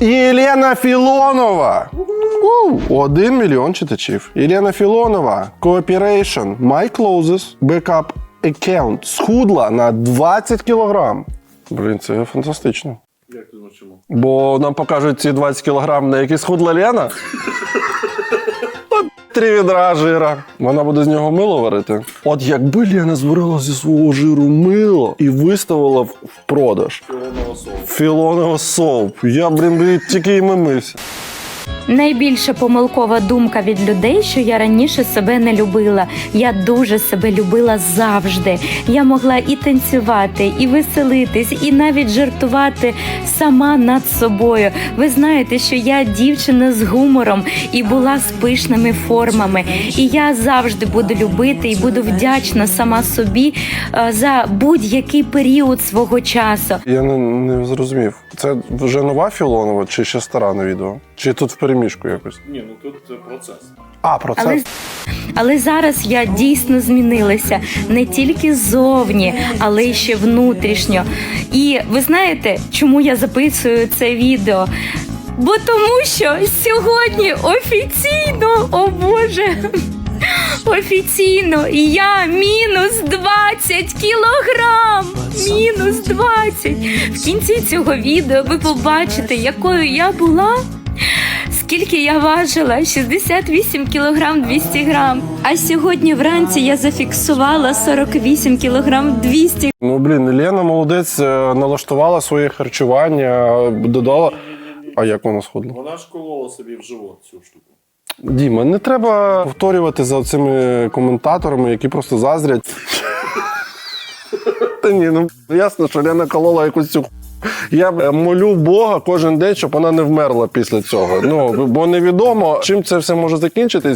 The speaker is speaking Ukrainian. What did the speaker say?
Єлена Філонова. Один мільйон читачів. Єлена Філонова. Cooperation. My closest backup account. Схудла на 20 кілограм. Блін, це фантастично. Як ти чому? Бо нам покажуть ці 20 кілограм, на які схудла Лена. Три відра жира. Вона буде з нього мило варити. От якби Лена збирала зі свого жиру мило і виставила в продаж. Філонова соуп. Я, блін, тільки і мився. Найбільша помилкова думка від людей, що я раніше себе не любила. Я дуже себе любила завжди. Я могла і танцювати, і веселитись, і навіть жартувати сама над собою. Ви знаєте, що я дівчина з гумором і була з пишними формами. І я завжди буду любити і буду вдячна сама собі е, за будь-який період свого часу. Я не, не зрозумів. Це вже нова Філонова чи ще стара на відео? Чи тут в переміжку якось? Ні, ну тут це процес. А, про це. Але, але зараз я дійсно змінилася не тільки ззовні, але й ще внутрішньо. І ви знаєте, чому я записую це відео? Бо тому що сьогодні офіційно, о Боже, офіційно я мінус 20 кілограм. Мінус 20. В кінці цього відео ви побачите, якою я була. Скільки я важила? 68 кілограм 200 грам. А сьогодні вранці я зафіксувала 48 кілограм 200 Ну блін, Лена молодець е, налаштувала своє харчування, додала. А як вона схудла? Вона ж колола собі в живот цю штуку. Діма, не треба повторювати за цими коментаторами, які просто заздрять. Та ні, ну ясно, що Лена колола якусь цю. Я е, молю Бога кожен день, щоб вона не вмерла після цього. Ну бо невідомо, чим це все може закінчитись.